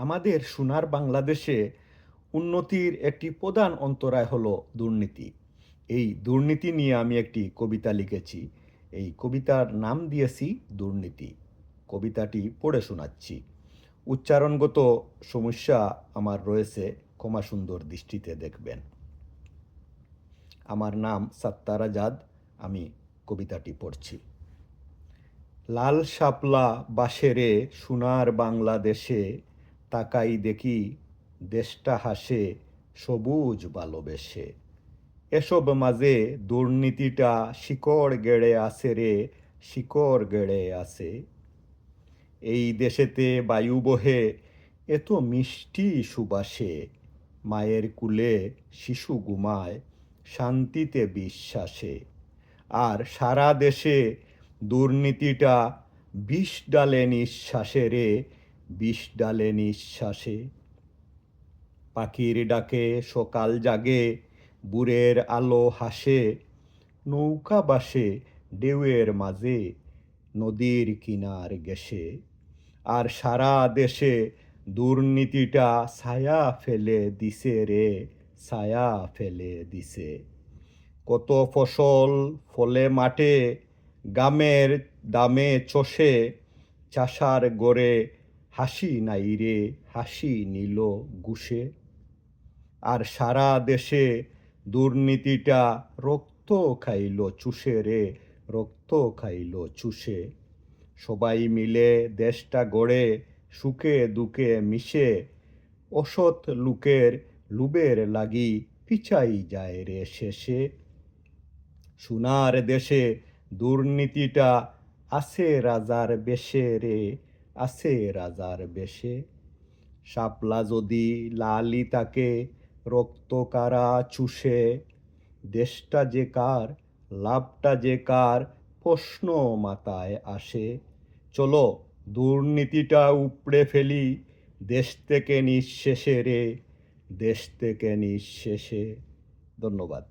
আমাদের সোনার বাংলাদেশে উন্নতির একটি প্রধান অন্তরায় হলো দুর্নীতি। এই দুর্নীতি নিয়ে আমি একটি কবিতা লিখেছি। এই কবিতার নাম দিয়েছি দুর্নীতি। কবিতাটি পড়ে শোনাচ্ছি। উচ্চারণগত সমস্যা আমার রয়েছে, ক্ষমা সুন্দর দৃষ্টিতে দেখবেন। আমার নাম সাত্তার আজাদ আমি কবিতাটি পড়ছি। লাল শাপলা বাসেরে সোনার বাংলাদেশে তাকাই দেখি দেশটা হাসে, সবুজ ভালোবেসে এসব মাঝে দুর্নীতিটা শিকড় গেড়ে আসে রে, শিকড় গেড়ে আসে এই দেশেতে বায়ু বহে এত মিষ্টি সুবাসে। মায়ের কুলে শিশু ঘুমায়, শান্তিতে বিশ্বাসে। আর সারা দেশে দুর্নীতিটা বিষ ডালে নিঃশ্বাসে রে বিষ ডালে নিঃশ্বাসে। পাখির ডাকে সকাল জাগে, বুড়ের আলো হাসে, নৌকা বাসে, ঢেউয়ের মাঝে, নদীর কিনার গেছে আর সারা দেশে দুর্নীতিটা ছায়া ফেলে দিছে রে, ছায়া ফেলে দিছে। কত ফসল ফলে মাঠে, গামের দামে চষে, চাষার গড়ে হাসি নাই রে, হাসি নিল গুষে আর সারা দেশে দুর্নীতিটা রক্ত খাইল চুষে রে, রক্ত খাইল চুষে। সবাই মিলে দেশটা গড়ে, সুখে দুঃখে মিশে। অসৎ লোকের লুবের লাগি পিছাই যায় রে শেষে। সোনার দেশে দুর্নীতিটা আছে রাজার বেশে রে। আছে রাজার বেশে। শাপলা যদি লালি তাকে রক্ত কারা চুষে, দেশটা যে কার, লাভটা যে কার, প্রশ্ন মাথায় আসে। চলো দুর্নীতিটা উপড়ে ফেলি, দেশ থেকে নিঃশেষে রে, দেশ থেকে নিঃশেষে। ধন্যবাদ।